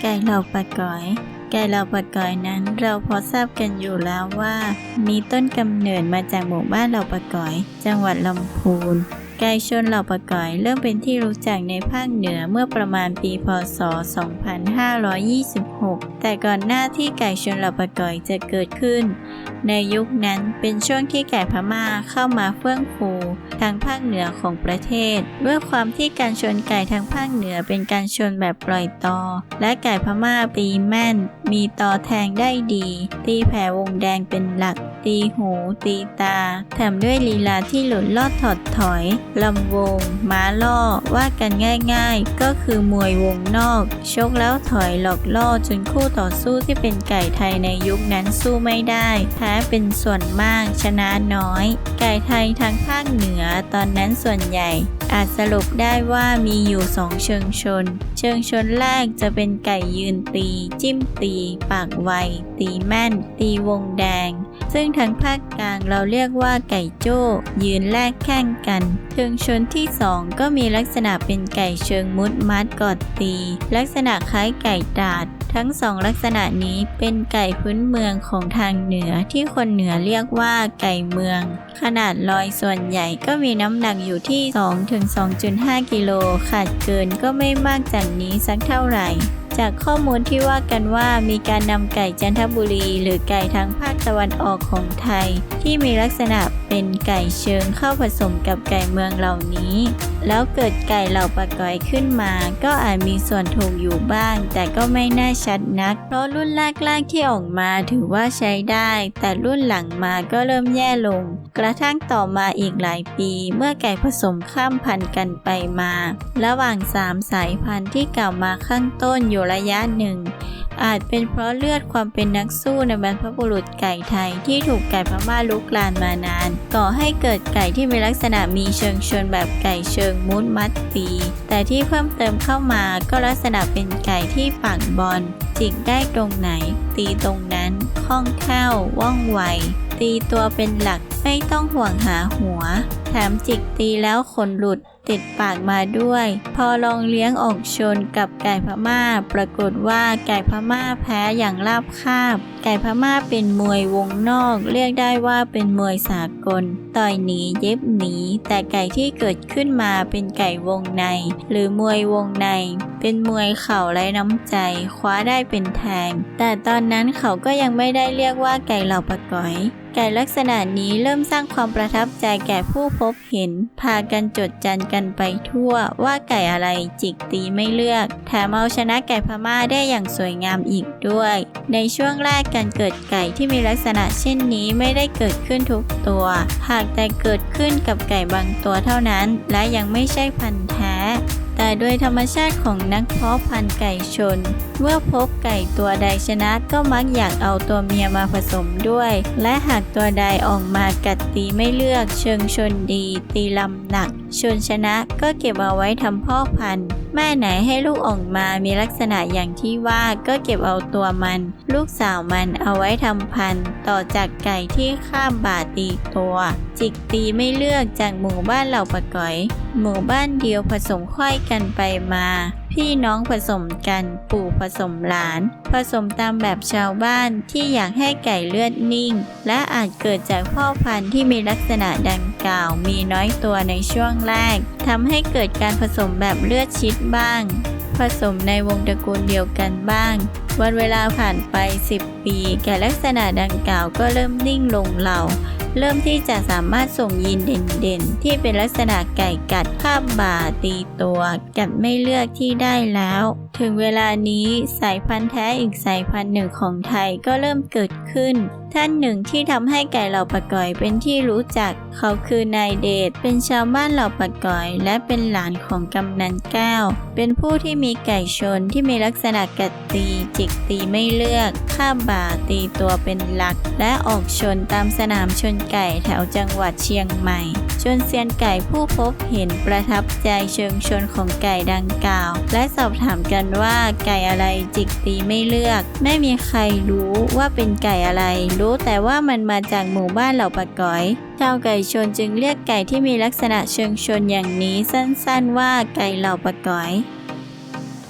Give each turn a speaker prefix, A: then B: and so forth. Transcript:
A: ไก่เหล่าปะก๋อย ไก่เหล่าปะก๋อยนั้น เราพอทราบกันอยู่แล้วว่า มีต้นกำเนิดมาจากหมู่บ้านเหล่าปะก๋อย จังหวัดลำพูน ไก่ชนเหล่าปะก๋อยเริ่มเป็นที่รู้จักในภาคเหนือเมื่อประมาณปีพศ 2526 แต่ก่อนหน้าที่ไก่ชนเหล่าปะก๋อยจะเกิดขึ้น ในยุคนั้นเป็นช่วงที่ไก่พม่าเข้ามาเฟื่องฟูทางภาคเหนือของประเทศ ด้วยความที่การชนไก่ทางภาคเหนือเป็นการชนแบบปล่อยตอ และไก่พม่าตีแม่น มีตอแทงได้ดี ตีแผ่วงแดงเป็นหลัก ตีหู ตีตาแถมด้วยลีลาที่หลุดลอดถอดถอยลำวง ม้าล่อ ว่ากันง่ายๆ ก็คือมวยวงนอก ชกแล้วถอยหลอกล่อจนคู่ต่อสู้ที่เป็นไก่ไทยในยุคนั้นสู้ไม่ได้แพ้เป็นส่วนมากชนะน้อย ไก่ไทยทางภาคเหนือตอนนั้นส่วนใหญ่ อาจสรุปได้ว่ามีอยู่สองเชิงชน เชิงชนแรกจะเป็นไก่ยืนตี จิ้มตี ปากไว ตีแม่น ตีวงแดง ซึ่งทางภาคกลางเราเรียกว่าไก่โจ้ ยืนแลกแข่งกัน เชิงชนที่สองก็มีลักษณะเป็นไก่เชิงมุดมัดกอดตี ลักษณะคล้ายไก่ตาด ทั้งสองลักษณะนี้เป็นไก่พื้นเมืองของทางเหนือที่คนเหนือเรียกว่าไก่เมือง ขนาดลอยส่วนใหญ่ก็มีน้ำหนักอยู่ที่ 2-2.5 กิโลขาดเกินก็ไม่มากจากนี้สักเท่าไหร่ จากข้อมูลที่ว่ากันว่ามีการนำไก่จันทบุรี หรือไก่ทางภาคตะวันออกของไทย ที่มีลักษณะเป็นไก่เชิงเข้าผสมกับไก่เมืองเหล่านี้ แล้วเกิดไก่เหล่าปะกอยขึ้นมา ก็อาจมีส่วนถูกอยู่บ้าง แต่ก็ไม่แน่ชัดนัก เพราะรุ่นแรกๆที่ออกมาถือว่าใช้ได้ แต่รุ่นหลังมาก็เริ่มแย่ลง กระทั่งต่อมาอีกหลายปี เมื่อไก่ผสมข้ามพันธุ์กันไปมา ระหว่างสามสายพันธุ์ที่กล่าวมาข้างต้นอยู่ระยะหนึ่ง อาจเป็นเพราะเลือดความเป็นนักสู้ในบรรพบุรุษไก่ไทยที่ถูกไก่พม่าลุกลานมานาน ก่อให้เกิดไก่ที่มีลักษณะมีเชิงชนแบบไก่เชิงมุดมัดตีแต่ที่เพิ่มเติมเข้ามาก็ลักษณะเป็นไก่ที่ปากบอลจิกได้ตรงไหน ตีตรงนั้นคล่องแคล่วว่องไวตีตัวเป็นหลักไม่ต้องห่วงหาหัว แถมจิกตีแล้วขนหลุดติดปากมาด้วย พอลองเลี้ยงออกชนกับไก่พม่า ปรากฏว่าไก่พม่าแพ้อย่างราบคาบ ไก่พม่าเป็นมวยวงนอก เรียกได้ว่าเป็นมวยสากล ต่อยหนีเย็บหนี แต่ไก่ที่เกิดขึ้นมาเป็นไก่วงใน หรือมวยวงใน เป็นมวยเข่าไร้น้ำใจ คว้าได้เป็นแทง แต่ตอนนั้นเขาก็ยังไม่ได้เรียกว่าไก่เหล่าปะก๋อย ไก่ลักษณะนี้เริ่มริ่มสร้างความประทับใจแก่ผู้พบเห็น พากันจดจันกันไปทั่ว ว่าไก่อะไรจิกตีไม่เลือก แถมเอาชนะไก่พม่าได้อย่างสวยงามอีกด้วย ในช่วงแรกการเกิดไก่ที่มีลักษณะเช่นนี้ไม่ได้เกิดขึ้นทุกตัว หากแต่เกิดขึ้นกับไก่บางตัวเท่านั้น และยังไม่ใช่พันธุ์แท้ แต่โดยธรรมชาติของนักเพาะพันธุ์ไก่ชน เมื่อพบไก่ตัวใดชนะก็มักอยากเอาตัวเมียมาผสมด้วย และหากตัวใดออกมากัดตีไม่เลือก เชิงชนดี ตีลำหนัก ชนชนะก็เก็บเอาไว้ทำพ่อพันธุ์ แม่ไหนให้ลูกออกมามีลักษณะอย่างที่ว่าก็เก็บเอาตัวมัน ลูกสาวมันเอาไว้ทำพันธุ์ ต่อจากไก่ที่ข้ามบาตีตัว จิกตีไม่เลือกจากหมู่บ้านเหล่าปะก๋อย หมู่บ้านเดียวผสมไขว้กันไปมา พี่น้องผสมกันปู่ผสมหลาน ผสมตามแบบชาวบ้านที่อยากให้ไก่เลือดนิ่ง และอาจเกิดจากพ่อพันธุ์ที่มีลักษณะดังกล่าวมีน้อยตัวในช่วงแรกทำให้เกิดการผสมแบบเลือดชิดบ้าง ผสมในวงตระกูลเดียวกันบ้าง วันเวลาผ่านไป 10ปี แก่ลักษณะดังกล่าวก็เริ่มนิ่งลงเหล่าเริ่มที่จะสามารถส่งยีนเด่นๆ ที่เป็นลักษณะไก่กัดข้ามบ่าตีตัว กัดไม่เลือกที่ได้แล้ว ถึงเวลานี้สายพันธุ์แท้อีกสายพันธุ์หนึ่งของไทยก็เริ่มเกิดขึ้นท่านหนึ่งที่ทำให้ไก่เหล่าปะก่อยเป็นที่รู้จัก เขาคือนายเดชเป็นชาวบ้านเหล่าปะก่อย และเป็นหลานของกำนันแก้ว เป็นผู้ที่มีไก่ชนที่มีลักษณะกัดตี จิกตีไม่เลือกข้ามาตีตัวเป็นหลัก และออกชนตามสนามชนไก่แถวจังหวัดเชียงใหม่จนเซียนไก่ผู้พบเห็นประทับใจเชิงชนของไก่ดังกล่าว และสอบถามกันว่าไก่อะไรจิกตีไม่เลือก ไม่มีใครรู้ว่าเป็นไก่อะไร รู้แต่ว่ามันมาจากหมู่บ้านเหล่าปะก๋อยชาวไก่ชนจึงเรียกไก่ที่มีลักษณะเชิงชนอย่างนี้สั้นๆว่าไก่เหล่าปะก๋อย